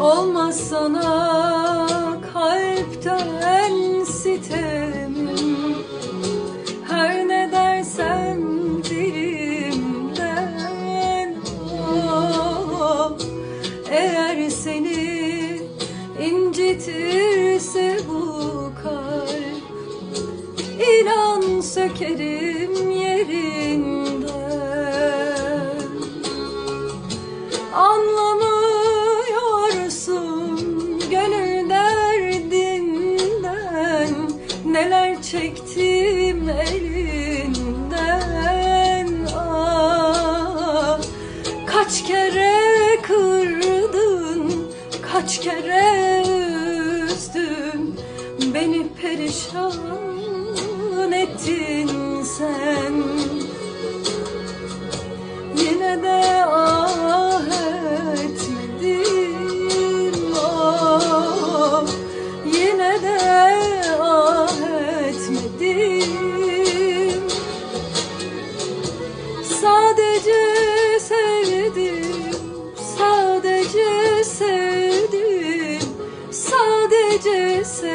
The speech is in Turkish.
Olmaz sana kalpten sitemim Her ne dersem dilimden oh, Eğer seni incitirse bu kalp İnan sökerim yerinden Neler çektim elinden ah, Kaç kere kırdın, kaç kere üzdün Beni perişan gecesi.